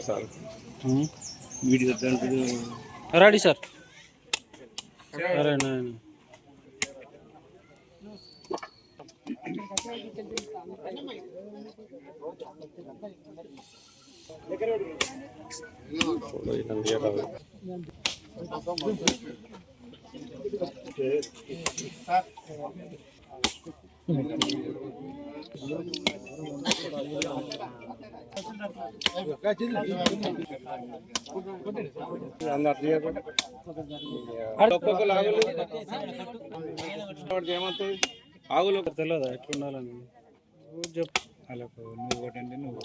Sir video దాంట్లో ready sir సరే నాయన ఆగులు తెలియదా ఎట్లుండాలని నువ్వు చెప్పు వాళ్ళకు నువ్వు కొట్టండి నువ్వు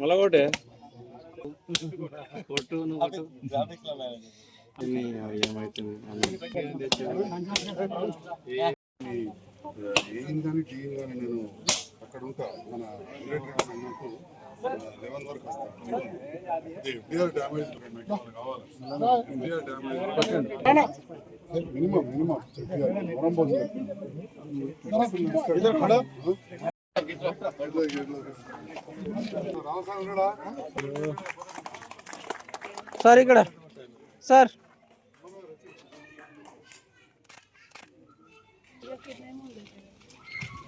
మళ్ళా కొట్టే కొట్టు నువ్వు కొట్టు ఏమవుతుంది ఏం కానీ టీం కానీ నేను అక్కడ ఉంటా మన రిలేటెడ్ అన్నట్టు లెవెన్ వరకు వస్తా. ఇండియర్ డ్యామేజ్ కావాలి. ఇండియర్ డ్యామేజ్ మినిమం మినిమం. వరం రామస్వామి ఉన్నాడా సార్ ఇక్కడ. సార్.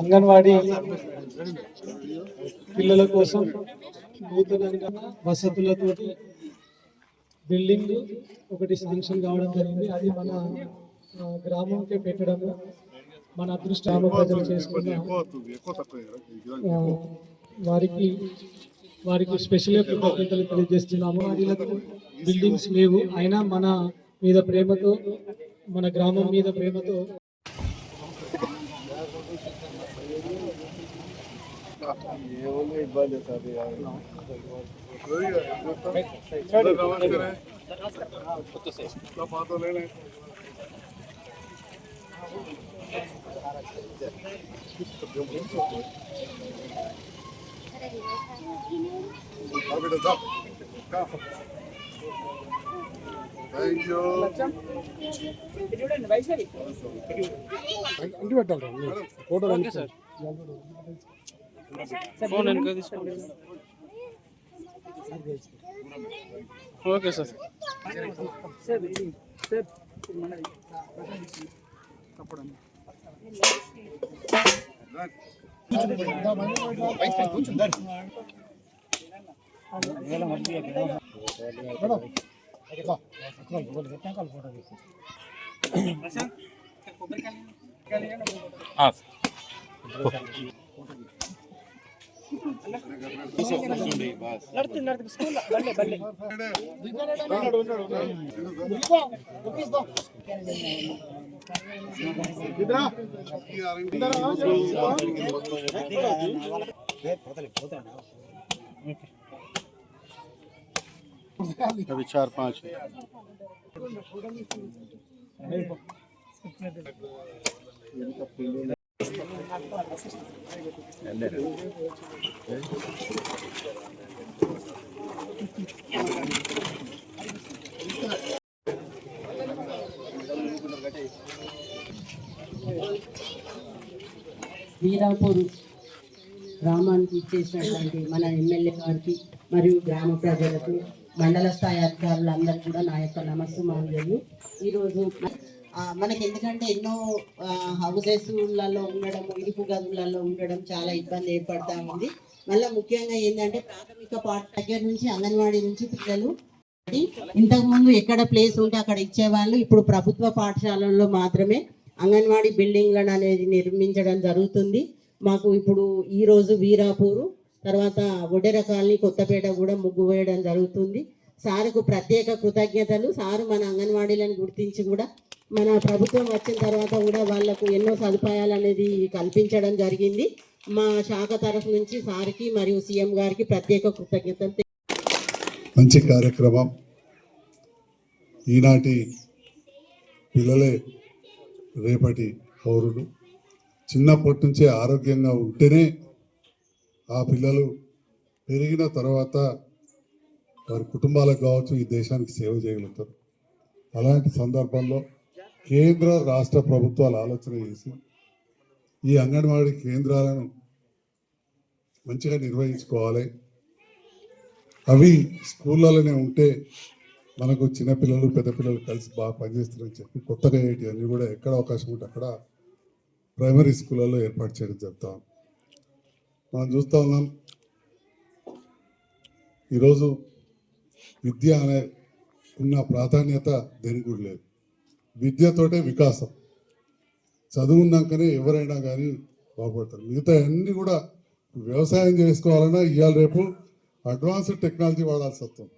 అంగన్వాడీ పిల్లల కోసం నూతనంగా వసతులతోటి బిల్డింగ్ ఒకటి శాంక్షన్ కావడం జరిగింది. అది మన గ్రామంకి పెట్టడం మన అదృష్ట ప్రజలు చేసుకున్న వారికి వారికి స్పెషల్ కృతజ్ఞతలు తెలియజేస్తున్నాము. వారిలకు బిల్డింగ్స్ లేవు. అయినా మన మీద ప్రేమతో మన గ్రామం మీద ప్రేమతో. నమస్తే పాతలేనే ఇంటి పెట్టాలి ఫోటో ఓకే సార్ ఫోన్ వెనుక తీసుకోండి ఓకే సార్. Okay. अभी चार पाँच వీరాపూర్ గ్రామానికి ఇచ్చేసినటువంటి మన ఎమ్మెల్యే గారికి మరియు గ్రామ ప్రజలకు మండల స్థాయి అధికారులు అందరు కూడా నా యొక్క నమస్సుమాంజలు ఈరోజు మనకి ఎందుకంటే ఎన్నో హౌసెస్లలో ఉండడం ఇరుకు గదులలో ఉండడం చాలా ఇబ్బంది ఏర్పడతా ఉంది. మళ్ళీ ముఖ్యంగా ఏంటంటే ప్రాథమిక పాఠ దగ్గర నుంచి అంగన్వాడీ నుంచి పిల్లలు ఇంతకుముందు ఎక్కడ ప్లేస్ ఉంటే అక్కడ ఇచ్చేవాళ్ళు ఇప్పుడు ప్రభుత్వ పాఠశాలల్లో మాత్రమే అంగన్వాడీ బిల్డింగ్లను అనేది నిర్మించడం జరుగుతుంది. మాకు ఇప్పుడు ఈరోజు వీరాపూరు తర్వాత ఒడెర కాలనీ కొత్తపేట కూడా ముగ్గు వేయడం జరుగుతుంది. సార్కు ప్రత్యేక కృతజ్ఞతలు. సారు మన అంగన్వాడీలను గుర్తించి కూడా మన ప్రభుత్వం వచ్చిన తర్వాత కూడా వాళ్ళకు ఎన్నో సదుపాయాలు అనేది కల్పించడం జరిగింది. మా శాఖ తరఫు నుంచి సార్కి మరియు సీఎం గారికి ప్రత్యేక కృతజ్ఞతలు మంచి కార్యక్రమం. ఈనాటి పిల్లలే రేపటి పౌరులు. చిన్నప్పటి నుంచే ఆరోగ్యంగా ఉంటేనే ఆ పిల్లలు పెరిగిన తర్వాత వారి కుటుంబాలకు కావచ్చు ఈ దేశానికి సేవ చేయగలుగుతారు. అలాంటి సందర్భంలో కేంద్ర రాష్ట్ర ప్రభుత్వాలు ఆలోచన చేసి ఈ అంగన్వాడీ కేంద్రాలను మంచిగా నిర్వహించుకోవాలి. అవి స్కూళ్ళలోనే ఉంటే మనకు చిన్నపిల్లలు పెద్ద పిల్లలు కలిసి బాగా పనిచేస్తారని చెప్పి కొత్తగా ఏంటి అన్నీ కూడా ఎక్కడ అవకాశం ఉంటే అక్కడ ప్రైమరీ స్కూళ్ళలో ఏర్పాటు చేయడం జరుగుతాం మనం చూస్తూ ఉన్నాం. ఈరోజు విద్య అనే ఉన్న ప్రాధాన్యత దేనికి కూడా లేదు. విద్యతోటే వికాసం. చదువున్నాకనే ఎవరైనా కానీ బాగుపడతారు. మిగతా అన్నీ కూడా వ్యవసాయం చేసుకోవాలన్నా ఇవాళ రేపు అడ్వాన్స్డ్ టెక్నాలజీ వాడాల్సి వస్తుంది.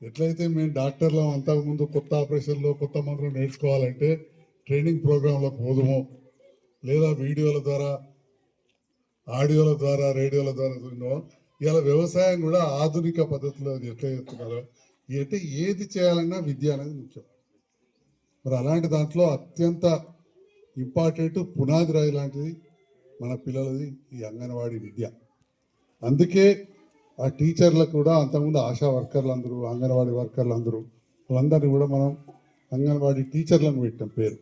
ఎట్లయితే మేము డాక్టర్లు అంతకుముందు కొత్త ఆపరేషన్లో కొత్త మందులు నేర్చుకోవాలంటే ట్రైనింగ్ ప్రోగ్రాంలకు పోదుము లేదా వీడియోల ద్వారా ఆడియోల ద్వారా రేడియోల ద్వారా చూడమో ఇలా వ్యవసాయం కూడా ఆధునిక పద్ధతిలో ఎట్లా చేస్తున్నారో అంటే ఏది చేయాలన్నా విద్య అనేది ముఖ్యం. మరి అలాంటి దాంట్లో అత్యంత ఇంపార్టెంట్ పునాది రాయి లాంటిది మన పిల్లలది ఈ అంగన్వాడీ విద్య. అందుకే ఆ టీచర్లకు కూడా అంతకుముందు ఆశా వర్కర్లు అందరూ అంగన్వాడీ వర్కర్లు అందరూ వాళ్ళందరినీ కూడా మనం అంగన్వాడీ టీచర్లను పెట్టాం పేరు.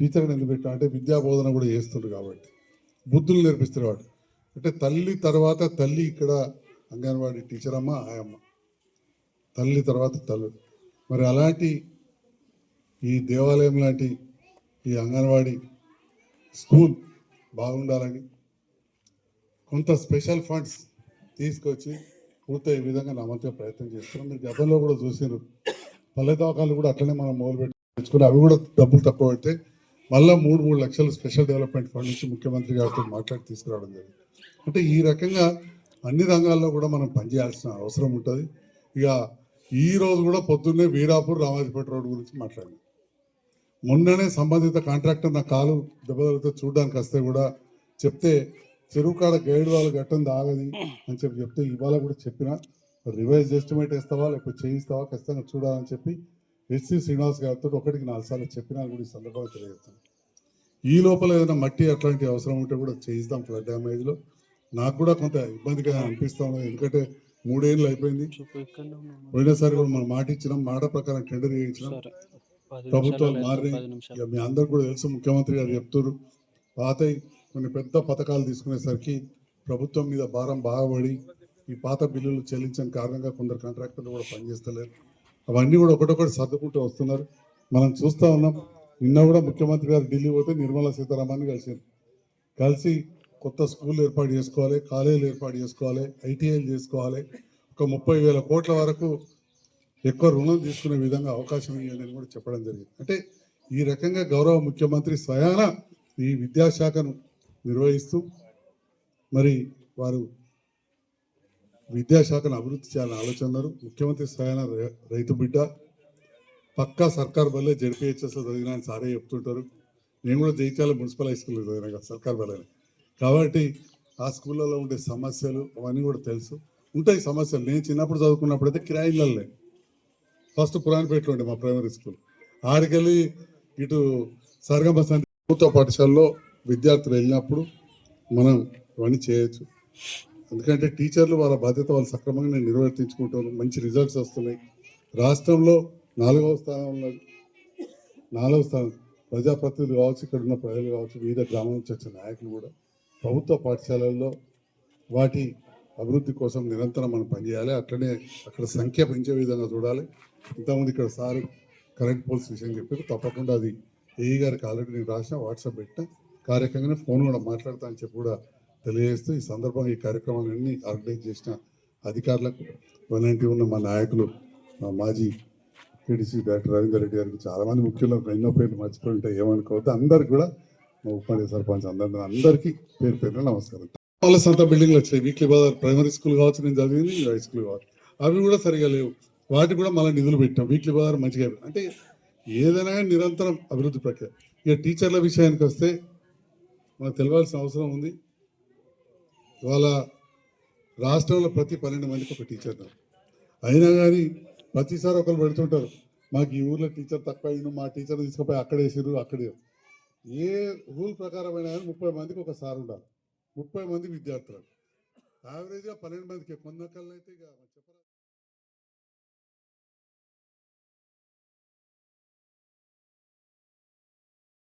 టీచర్ని ఎందుకు పెట్టాం అంటే విద్యా బోధన కూడా చేస్తుండ్రు కాబట్టి. బుద్ధులు నేర్పిస్తారు వాడు అంటే తల్లి తర్వాత తల్లి ఇక్కడ అంగన్వాడీ టీచర్ అమ్మ ఆయమ్మ. తల్లి తర్వాత తల్లి. మరి అలాంటి ఈ దేవాలయం లాంటి ఈ అంగన్వాడీ స్కూల్ బాగుండాలని కొంత స్పెషల్ ఫండ్స్ తీసుకొచ్చి పూర్తయ్యే విధంగా నా ప్రయత్నం చేస్తున్నాం. మీరు గతంలో కూడా చూసారు పల్లె దవాఖాలు కూడా అట్లనే మనం మొదలు పెట్టించుకుని అవి కూడా డబ్బులు తక్కువ పెడితే మళ్ళీ మూడు మూడు లక్షలు స్పెషల్ డెవలప్మెంట్ ఫండ్ నుంచి ముఖ్యమంత్రి గారితో మాట్లాడి తీసుకురావడం జరిగింది. అంటే ఈ రకంగా అన్ని రంగాల్లో కూడా మనం పనిచేయాల్సిన అవసరం ఉంటుంది. ఇక ఈ రోజు కూడా పొద్దున్నే వీరాపూర్ రామాజపేట రోడ్డు గురించి మాట్లాడింది మొన్ననే సంబంధిత కాంట్రాక్టర్ నా కాలు దెబ్బతలతో చూడడానికి వస్తే కూడా చెప్తే చెరువు కాడ గైడ్ వాళ్ళు గట్టం దాగది అని చెప్పి చెప్తే ఇవాళ కూడా చెప్పిన రివైజ్ ఎస్టిమేట్ వేస్తావా? లేకపోతే చేయిస్తావా? ఖచ్చితంగా చూడాలని చెప్పి హెచ్సి శ్రీనివాస్ గారితో ఒకటికి నాలుగు సార్లు చెప్పినా కూడా ఈ సందర్భంగా తెలియజేస్తాను. ఈ లోపల ఏదైనా మట్టి అట్లాంటి అవసరం ఉంటే కూడా చేయిస్తాం ఫ్లడ్ డ్యామేజ్లో నాకు కూడా కొంత ఇబ్బందిగా అనిపిస్తా ఉన్నది. ఎందుకంటే మూడేళ్ళు అయిపోయింది. పోయినసారి కూడా మనం మాట ఇచ్చినాం మాట ప్రకారం టెండర్ చేయించినాం. ప్రభుత్వాలు మారినాయి. ఇక మీ అందరు కూడా తెలుసు ముఖ్యమంత్రి గారు చెప్తారు పాత కొన్ని పెద్ద పథకాలు తీసుకునేసరికి ప్రభుత్వం మీద భారం బాగా పడి ఈ పాత బిల్లులు చెల్లించని కారణంగా కొందరు కాంట్రాక్టర్లు కూడా పనిచేస్తలేరు. అవన్నీ కూడా ఒకటొకటి సర్దుకుంటూ వస్తున్నారు. మనం చూస్తా ఉన్నాం. నిన్న కూడా ముఖ్యమంత్రి గారు ఢిల్లీ పోతే నిర్మలా సీతారామన్ కలిసారు కలిసి కొత్త స్కూల్ ఏర్పాటు చేసుకోవాలి కాలేజీలు ఏర్పాటు చేసుకోవాలి ఐటీఐలు చేసుకోవాలి. ఒక ముప్పై వేల కోట్ల వరకు ఎక్కువ రుణం తీసుకునే విధంగా అవకాశం ఇవ్వాలని కూడా చెప్పడం జరిగింది. అంటే ఈ రకంగా గౌరవ ముఖ్యమంత్రి స్వయాన ఈ విద్యాశాఖను నిర్వహిస్తూ మరి వారు విద్యాశాఖను అభివృద్ధి చేయాలని ఆలోచనలు ముఖ్యమంత్రి స్వయాన రై- రైతు బిడ్డ పక్కా సర్కార్ బల్లే జడ్పీహెచ్ఎస్లో చదివినా అని సారే చెప్తుంటారు. నేను కూడా జైత్యాల మున్సిపల్ హై స్కూల్లో కదా సర్కార్ బల్లే కాబట్టి ఆ స్కూళ్ళలో ఉండే సమస్యలు అవన్నీ కూడా తెలుసు. ఉంటాయి సమస్యలు. నేను చిన్నప్పుడు చదువుకున్నప్పుడు అయితే కిరాయిలల్లే. ఫస్ట్ పురాణపేటలో ఉండే మా ప్రైమరీ స్కూల్. ఆడికెళ్ళి ఇటు సర్గమ సంధి ప్రభుత్వ పాఠశాలలో విద్యార్థులు వెళ్ళినప్పుడు మనం ఇవన్నీ చేయొచ్చు. ఎందుకంటే టీచర్లు వాళ్ళ బాధ్యత వాళ్ళు సక్రమంగా నిర్వర్తించుకుంటారు. మంచి రిజల్ట్స్ వస్తున్నాయి. రాష్ట్రంలో నాలుగవ స్థానంలో నాలుగవ స్థానం ప్రజాప్రతినిధులు కావచ్చు ఇక్కడ ఉన్న ప్రజలు కావచ్చు వివిధ గ్రామాల నుంచి వచ్చిన నాయకులు కూడా ప్రభుత్వ పాఠశాలల్లో వాటి అభివృద్ధి కోసం నిరంతరం మనం పనిచేయాలి. అట్లనే అక్కడ సంఖ్య పెంచే విధంగా చూడాలి. ఇంతకుముందు ఇక్కడ సార్ కరెంట్ పోల్స్ విషయం చెప్పారు. తప్పకుండా అది ఏఈ గారికి ఆల్రెడీ నేను రాసిన వాట్సాప్ పెట్టిన కార్యక్రమంగా ఫోన్ కూడా మాట్లాడతా అని చెప్పి కూడా తెలియజేస్తూ ఈ సందర్భంగా ఈ కార్యక్రమాలన్నీ ఆర్గనైజ్ చేసిన అధికారులకు వెనంటి ఉన్న మా నాయకులు మా మాజీ టీడీసీ డాక్టర్ రవీందర్ రెడ్డి గారికి చాలామంది ముఖ్యులు ఎన్నో పేర్లు మర్చిపోయి ఉంటాయి. ఏమనుకోవద్దు. అందరికి కూడా మా సర్పంచ్ అందరి అందరికీ పేరు పేరు నమస్కారం. వాళ్ళ సొంత బిల్డింగ్లు వచ్చాయి. వీక్లీ బజార్ ప్రైమరీ స్కూల్ కావచ్చు నేను చదివింది హై స్కూల్ కావచ్చు. అవి కూడా సరిగా లేవు. వాటికి కూడా మళ్ళీ నిధులు పెట్టాం. వీక్లీ బజార్ మంచిగా అంటే ఏదైనా నిరంతరం అభివృద్ధి ప్రక్రియ. ఇక టీచర్ల విషయానికి వస్తే మనకు తెలియాల్సిన అవసరం ఉంది. ఇవాళ రాష్ట్రంలో ప్రతి పన్నెండు మందికి ఒక టీచర్ ఉన్నారు. అయినా కానీ ప్రతిసారి ఒకరు పెడుతుంటారు. మాకు ఈ ఊర్లో టీచర్ తక్కువ అయింది మా టీచర్ తీసుకుపోయి అక్కడ వేసిర్రు అక్కడే. ఏ రూల్ ప్రకారమైన ముప్పై మందికి ఒక సార్ ఉండాలి. ముప్పై మంది విద్యార్థులు. యావరేజ్గా పన్నెండు మందికి కొందకల్లో అయితే ఇక చెప్పరా